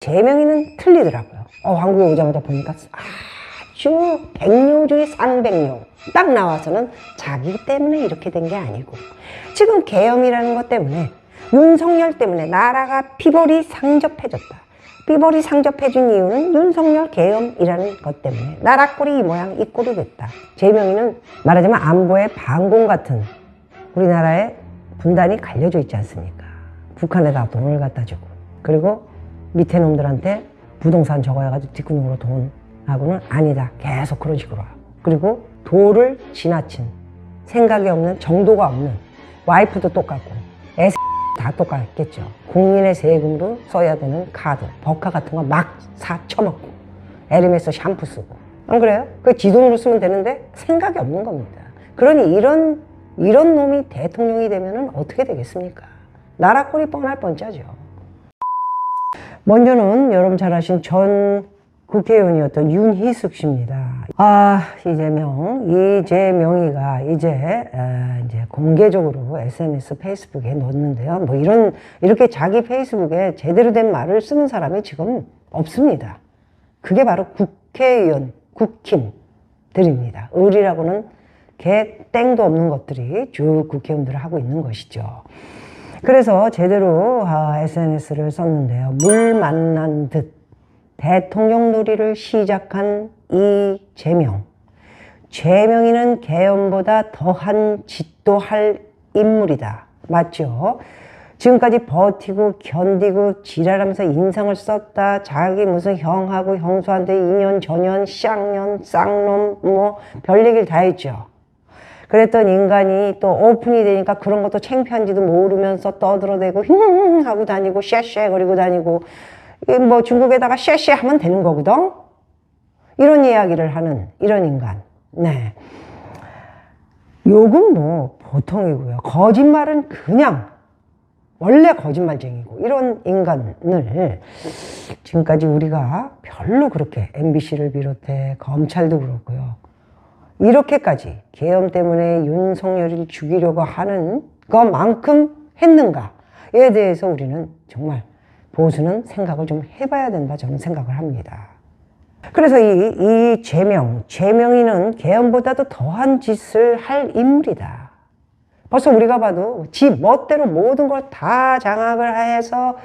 제명이는 틀리더라고요. 어, 한국에 오자마자 보니까 아주 백료 중에 쌍백료. 딱 나와서는 자기 때문에 이렇게 된 게 아니고 지금 계엄이라는 것 때문에 윤석열 때문에 나라가 피벌이 상접해졌다. 피벌이 상접해진 이유는 윤석열 계엄이라는 것 때문에 나라 꼴이 이 모양 이 꼴이 됐다. 제명이는 말하자면 안보의 반공 같은 우리나라의 분단이 갈려져 있지 않습니까? 북한에다 돈을 갖다 주고 그리고 밑에 놈들한테 부동산 저거 해가지고 뒷구녕으로 돈 하고는 아니다. 계속 그런 식으로 하고. 그리고 도를 지나친 생각이 없는 정도가 없는 와이프도 똑같고 애 다 똑같겠죠. 국민의 세금으로 써야 되는 카드, 버카 같은 거 막사 처먹고 에르메스 샴푸 쓰고 안 그래요? 그 지돈으로 쓰면 되는데 생각이 없는 겁니다. 그러니 이런 이런 놈이 대통령이 되면은 어떻게 되겠습니까? 나라 꼴이 뻔할 뻔짜죠. 먼저는 여러분 잘 아신 전 국회의원이었던 윤희숙 씨입니다. 아, 이재명, 이재명이가 이제, 에, 이제 공개적으로 SNS, 페이스북에 넣었는데요. 뭐 이런, 이렇게 자기 페이스북에 제대로 된 말을 쓰는 사람이 지금 없습니다. 그게 바로 국회의원, 국힘들입니다. 의리라고는 개 땡도 없는 것들이 쭉 국회의원들을 하고 있는 것이죠. 그래서 제대로 SNS를 썼는데요. 물 만난 듯 대통령 놀이를 시작한 이재명. 재명이는 개엄보다 더한 짓도 할 인물이다. 맞죠? 지금까지 버티고 견디고 지랄하면서 인상을 썼다. 자기 무슨 형하고 형수한테 인연, 전연, 쌍년, 쌍놈, 뭐, 별 얘기를 다 했죠. 그랬던 인간이 또 오픈이 되니까 그런 것도 창피한지도 모르면서 떠들어대고 흉 하고 다니고 쉐쉐 거리고 다니고 이뭐 중국에다가 쉐쉐 하면 되는 거거든. 이런 이야기를 하는 이런 인간. 네. 욕은 뭐 보통이고요. 거짓말은 그냥 원래 거짓말쟁이고 이런 인간을 지금까지 우리가 별로 그렇게 MBC를 비롯해 검찰도 그렇고요. 이렇게까지 계엄 때문에 윤석열을 죽이려고 하는 것만큼 했는가에 대해서 우리는 정말 보수는 생각을 좀 해봐야 된다 저는 생각을 합니다. 그래서 이, 이 제명, 제명이는 계엄보다도 더한 짓을 할 인물이다. 벌써 우리가 봐도 지 멋대로 모든 걸 다 장악을 해서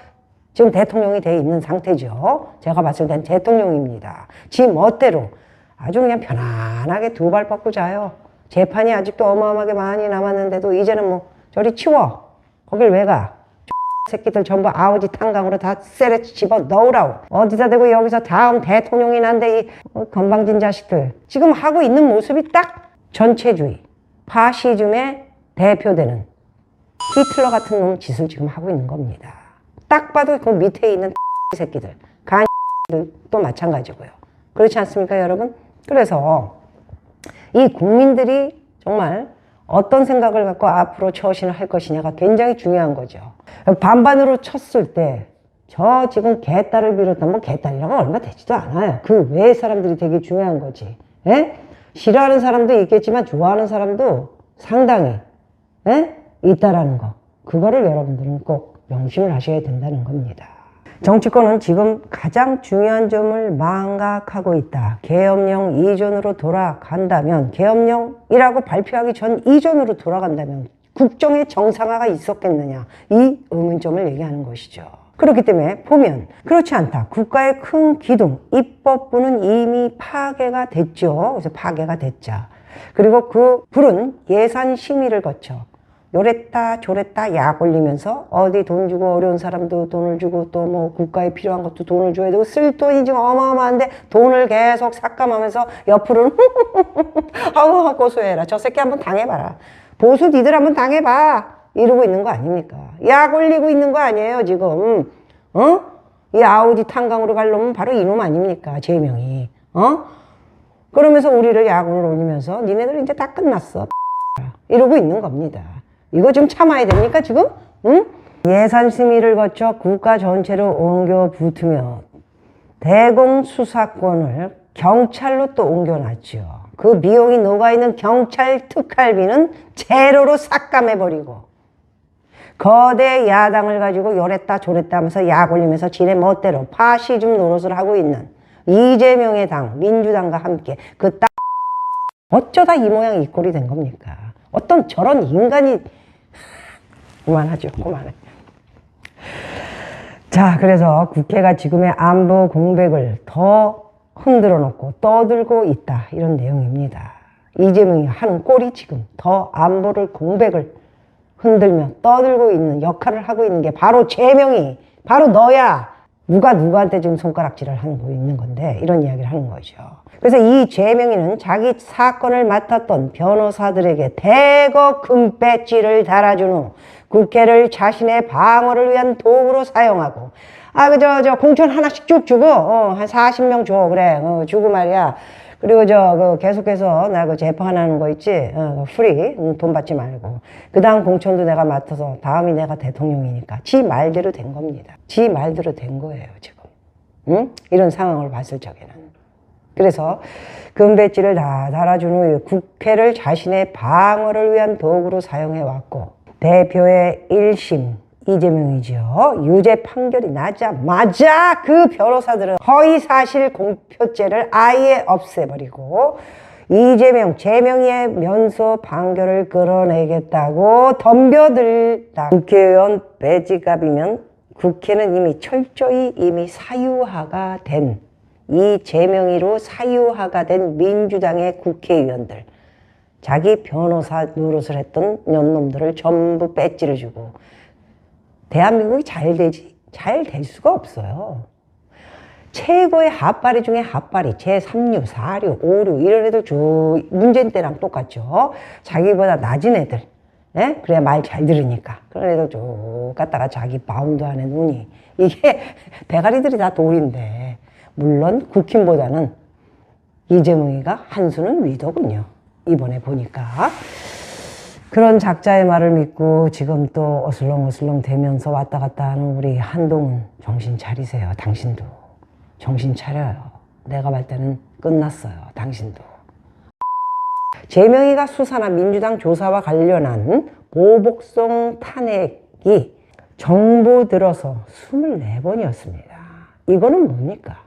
지금 대통령이 돼 있는 상태죠. 제가 봤을 땐 대통령입니다. 지 멋대로 아주 그냥 편안하게 두 발 뻗고 자요. 재판이 아직도 어마어마하게 많이 남았는데도 이제는 뭐 저리 치워. 거길 왜 가? 새끼들 전부 아우지 탄강으로 다 쎄레 집어 넣으라고. 어디다 대고 여기서 다음 대통령이 난데 이 어, 건방진 자식들. 지금 하고 있는 모습이 딱 전체주의, 파시즘의 대표되는 히틀러 같은 놈 짓을 지금 하고 있는 겁니다. 딱 봐도 그 밑에 있는 새끼들, 간들도 마찬가지고요. 그렇지 않습니까, 여러분? 그래서 이 국민들이 정말 어떤 생각을 갖고 앞으로 처신을 할 것이냐가 굉장히 중요한 거죠. 반반으로 쳤을 때, 저 지금 개딸을 비롯한 뭐 개딸이라고 얼마 되지도 않아요. 그 외의 사람들이 되게 중요한 거지. 예? 싫어하는 사람도 있겠지만 좋아하는 사람도 상당히 예? 있다라는 거. 그거를 여러분들은 꼭 명심을 하셔야 된다는 겁니다. 정치권은 지금 가장 중요한 점을 망각하고 있다. 계엄령 이전으로 돌아간다면, 계엄령이라고 발표하기 전 이전으로 돌아간다면 국정의 정상화가 있었겠느냐. 이 의문점을 얘기하는 것이죠. 그렇기 때문에 보면 그렇지 않다. 국가의 큰 기둥, 입법부는 이미 파괴가 됐죠. 그래서 파괴가 됐죠. 그리고 그 불은 예산 심의를 거쳐 요랬다 저랬다 약 올리면서 어디 돈 주고 어려운 사람도 돈을 주고 또 뭐 국가에 필요한 것도 돈을 줘야 되고 쓸 돈이 지금 어마어마한데 돈을 계속 삭감하면서 옆으로는 아우 고소해라. 저 새끼 한번 당해봐라. 보수 니들 한번 당해봐. 이러고 있는 거 아닙니까? 약 올리고 있는 거 아니에요 지금. 어? 이 아우지 탄강으로 갈 놈은 바로 이놈 아닙니까? 제명이. 어? 그러면서 우리를 야구를 올리면서 니네들 이제 다 끝났어. 이러고 있는 겁니다. 이거 좀 참아야 됩니까, 지금? 응? 예산 심의를 거쳐 국가 전체로 옮겨 붙으며 대공 수사권을 경찰로 또 옮겨놨죠. 그 비용이 녹아있는 경찰 특활비는 제로로 삭감해버리고 거대 야당을 가지고 요랬다 저랬다 하면서 약 올리면서 지네 멋대로 파시즘 노릇을 하고 있는 이재명의 당, 민주당과 함께 그 땅, 어쩌다 이 모양 이 꼴이 된 겁니까? 어떤 저런 인간이, 그만하죠, 그만해. 자, 그래서 국회가 지금의 안보 공백을 더 흔들어 놓고 떠들고 있다. 이런 내용입니다. 이재명이 하는 꼴이 지금 더 안보를 공백을 흔들며 떠들고 있는 역할을 하고 있는 게 바로 재명이 바로 너야. 누가 누구한테 지금 손가락질을 하는 거 있는 건데 이런 이야기를 하는 거죠. 그래서 이 재명이는 자기 사건을 맡았던 변호사들에게 대거 금 배지를 달아준 후 국회를 자신의 방어를 위한 도구로 사용하고 아 그 저 저 공천 하나씩 쭉 주고 어, 한 40명 줘 그래. 어, 주고 말이야. 그리고 저 그 계속해서 나 그 재판하는 거 있지? 어, 그 프리 음, 돈 받지 말고. 그 다음 공천도 내가 맡아서 다음이 내가 대통령이니까 지 말대로 된 겁니다. 지 말대로 된 거예요 지금. 응? 이런 상황을 봤을 적에는. 그래서 금배지를 다 달아준 후에 국회를 자신의 방어를 위한 도구로 사용해 왔고 대표의 1심 이재명이죠. 유죄 판결이 나자마자 그 변호사들은 허위사실 공표죄를 아예 없애버리고 이재명, 재명의 면소 판결을 끌어내겠다고 덤벼들다. 국회의원 배지값이면 국회는 이미 철저히 이미 사유화가 된 이 재명이로 사유화가 된 민주당의 국회의원들 자기 변호사 노릇을 했던 년놈들을 전부 배지를 주고 대한민국이 잘 되지 잘 될 수가 없어요. 최고의 핫바리 중에 핫바리 제3류, 4류, 5류 이런 애들 쭉 문재인 때랑 똑같죠. 자기보다 낮은 애들 예? 그래야 말 잘 들으니까 그런 애들 쭉 갖다가 자기 바운드 안에 눈이 이게 대가리들이 다 돌인데 물론 국힘보다는 이재명이가 한 수는 위더군요. 이번에 보니까 그런 작자의 말을 믿고 지금 또 어슬렁어슬렁 되면서 왔다 갔다 하는 우리 한동훈 정신 차리세요. 당신도 정신 차려요. 내가 볼 때는 끝났어요. 당신도. 재명이가 수사나 민주당 조사와 관련한 보복성 탄핵이 정부 들어서 24번이었습니다. 이거는 뭡니까?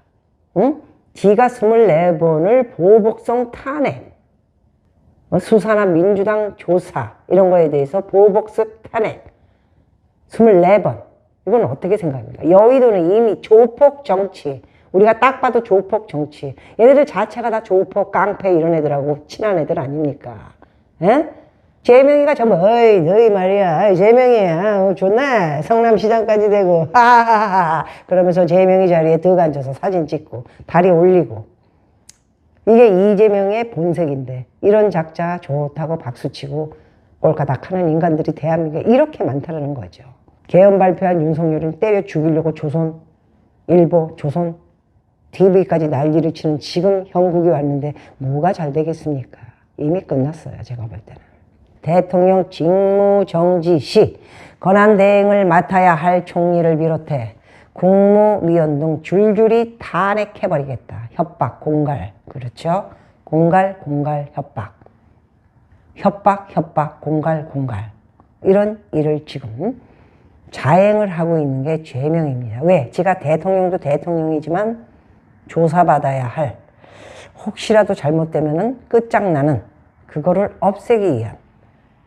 응? 지가 24번을 보복성 탄핵, 뭐 수사나 민주당 조사 이런 거에 대해서 보복성 탄핵 24번. 이건 어떻게 생각합니까? 여의도는 이미 조폭 정치 우리가 딱 봐도 조폭 정치 얘네들 자체가 다 조폭 깡패 이런 애들하고 친한 애들 아닙니까? 에? 재명이가 전부 어이 너희 말이야. 어이, 재명이야. 어, 좋네. 성남시장까지 되고. 하하하하. 그러면서 재명이 자리에 득 앉아서 사진 찍고 다리 올리고 이게 이재명의 본색인데 이런 작자 좋다고 박수치고 꼴까닥하는 인간들이 대한민국에 이렇게 많다는 거죠. 개헌 발표한 윤석열을 때려 죽이려고 조선 일보 조선 TV까지 난리를 치는 지금 형국이 왔는데 뭐가 잘 되겠습니까? 이미 끝났어요. 제가 볼 때는. 대통령 직무정지 시 권한대행을 맡아야 할 총리를 비롯해 국무위원 등 줄줄이 탄핵해버리겠다. 협박, 공갈. 그렇죠? 공갈, 공갈, 협박. 협박, 협박, 공갈, 공갈. 이런 일을 지금 자행을 하고 있는 게 죄명입니다. 왜? 지가 대통령도 대통령이지만 조사받아야 할 혹시라도 잘못되면은 끝장나는 그거를 없애기 위한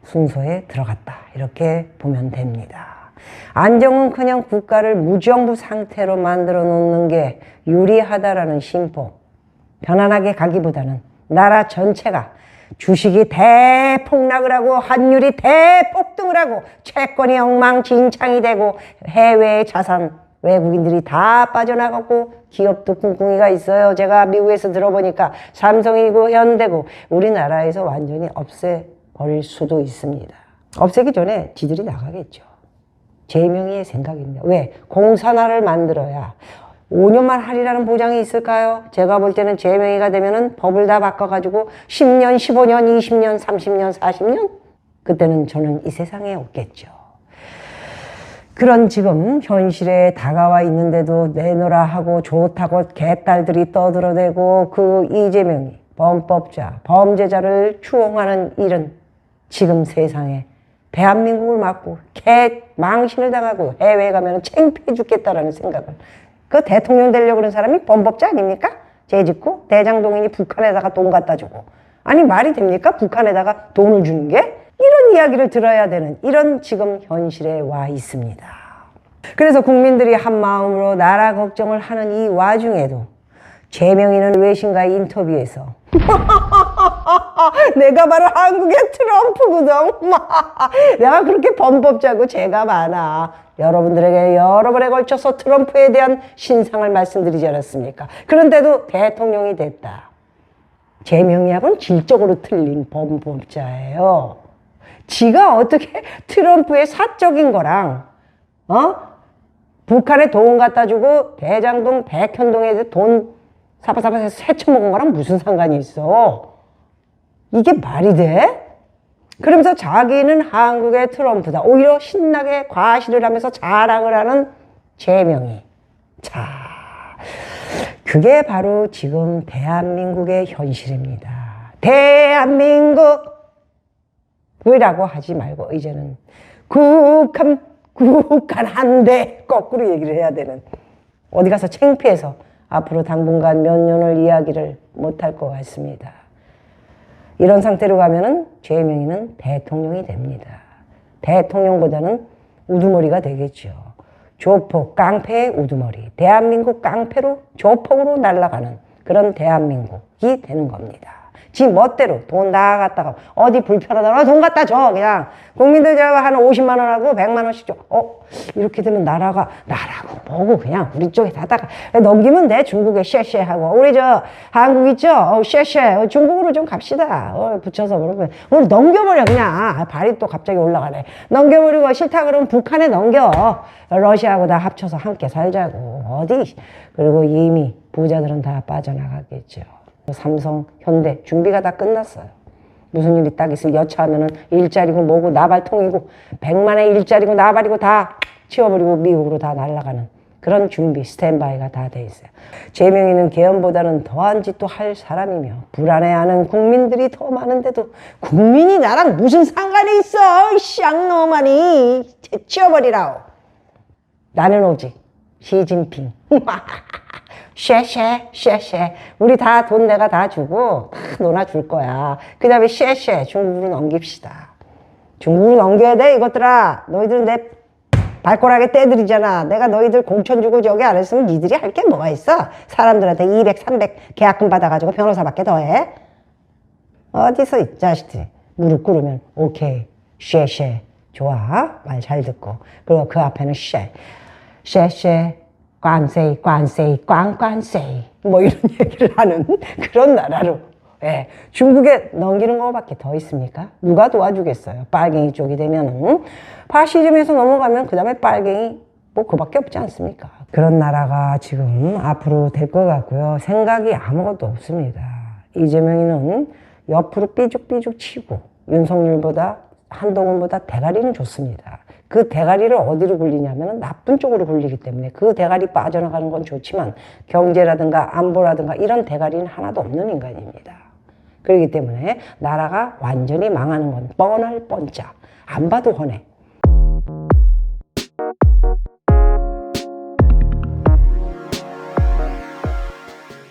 순서에 들어갔다. 이렇게 보면 됩니다. 안정은 그냥 국가를 무정부 상태로 만들어 놓는 게 유리하다라는 심보. 편안하게 가기보다는 나라 전체가 주식이 대폭락을 하고 환율이 대폭등을 하고 채권이 엉망진창이 되고 해외 자산 외국인들이 다 빠져나가고 기업도 꿍꿍이가 있어요. 제가 미국에서 들어보니까 삼성이고 현대고 우리나라에서 완전히 없애버릴 수도 있습니다. 없애기 전에 지들이 나가겠죠. 제명의의 생각입니다. 왜? 공산화를 만들어야 5년만 하리라는 보장이 있을까요? 제가 볼 때는 제명의가 되면은 법을 다 바꿔가지고 10년, 15년, 20년, 30년, 40년? 그때는 저는 이 세상에 없겠죠. 그런 지금 현실에 다가와 있는데도 내놓으라 하고 좋다고 개딸들이 떠들어대고 그 이재명이 범법자, 범죄자를 추홍하는 일은 지금 세상에 대한민국을 맡고 개 망신을 당하고 해외에 가면 창피해 죽겠다라는 생각을 그 대통령 되려고 그런 사람이 범법자 아닙니까? 죄 짓고 대장동인이 북한에다가 돈 갖다 주고 아니 말이 됩니까? 북한에다가 돈을 주는 게 이런 이야기를 들어야 되는 이런 지금 현실에 와 있습니다. 그래서 국민들이 한 마음으로 나라 걱정을 하는 이 와중에도 최명희는 외신과의 인터뷰에서 내가 바로 한국의 트럼프거든. 내가 그렇게 범법자고 죄가 많아. 여러분들에게 여러 번에 걸쳐서 트럼프에 대한 신상을 말씀드리지 않았습니까? 그런데도 대통령이 됐다. 제명이하고는 질적으로 틀린 범법자예요. 지가 어떻게 트럼프의 사적인 거랑, 어? 북한에 돈 갖다 주고 대장동, 백현동에 돈 사바사바 해서 세쳐먹은 거랑 무슨 상관이 있어? 이게 말이 돼? 그러면서 자기는 한국의 트럼프다. 오히려 신나게 과시를 하면서 자랑을 하는 제명이. 자, 그게 바로 지금 대한민국의 현실입니다. 대한민국! 왜라고 하지 말고 이제는 국한 국한 한대 거꾸로 얘기를 해야 되는 어디 가서 창피해서 앞으로 당분간 몇 년을 이야기를 못할 것 같습니다. 이런 상태로 가면은 죄명이는 대통령이 됩니다. 대통령보다는 우두머리가 되겠죠. 조폭, 깡패의 우두머리. 대한민국 깡패로 조폭으로 날아가는 그런 대한민국이 되는 겁니다. 지 멋대로 돈 다 갖다가 어디 불편하다고 돈 갖다 줘 그냥. 국민들 제가 한 50만 원하고 100만 원씩 줘. 어? 이렇게 되면 나라가 나라고 뭐고 그냥 우리 쪽에 다다가 넘기면 돼 중국에 쉐쉐하고. 우리 저 한국 있죠? 어, 쉐쉐. 어, 중국으로 좀 갑시다. 어, 붙여서 그러면. 오늘 넘겨버려 그냥. 아, 발이 또 갑자기 올라가네. 넘겨버리고 싫다 그러면 북한에 넘겨. 러시아하고 다 합쳐서 함께 살자고. 어디? 그리고 이미 부자들은 다 빠져나가겠죠. 삼성, 현대 준비가 다 끝났어요. 무슨 일이 딱 있으면 여차하면은 일자리고 뭐고 나발통이고 백만의 일자리고 나발이고 다 치워버리고 미국으로 다 날아가는 그런 준비 스탠바이가 다 돼 있어요. 제명이는 개헌보다는 더한 짓도 할 사람이며 불안해하는 국민들이 더 많은데도 국민이 나랑 무슨 상관이 있어? 쌍놈아니 치워버리라오. 나는 오직 시진핑. 쉐쉐 쉐쉐. 우리 다 돈 내가 다 주고 다 놀아줄 거야. 그 다음에 쉐쉐. 중국으로 넘깁시다. 중국으로 넘겨야 돼 이것들아. 너희들은 내 발가락에 떼들이잖아. 내가 너희들 공천 주고 저기 안 했으면 니들이 할 게 뭐가 있어? 사람들한테 200, 300 계약금 받아가지고 변호사밖에 더해. 어디서 이 자식들이 무릎 꿇으면 오케이. 쉐쉐. 좋아. 말 잘 듣고. 그리고 그 앞에는 쉐. 쉐쉐 관세이 관세이 꽝관세이 뭐 이런 얘기를 하는 그런 나라로 예, 중국에 넘기는 것밖에 더 있습니까? 누가 도와주겠어요? 빨갱이 쪽이 되면은 파시즘에서 넘어가면 그 다음에 빨갱이 뭐 그밖에 없지 않습니까? 그런 나라가 지금 앞으로 될 것 같고요. 생각이 아무것도 없습니다. 이재명이는 옆으로 삐죽삐죽 치고 윤석열보다 한동훈보다 대가리는 좋습니다. 그 대가리를 어디로 굴리냐면 나쁜 쪽으로 굴리기 때문에 그 대가리 빠져나가는 건 좋지만 경제라든가 안보라든가 이런 대가리는 하나도 없는 인간입니다. 그렇기 때문에 나라가 완전히 망하는 건 뻔할 뻔짜. 안 봐도 훤해.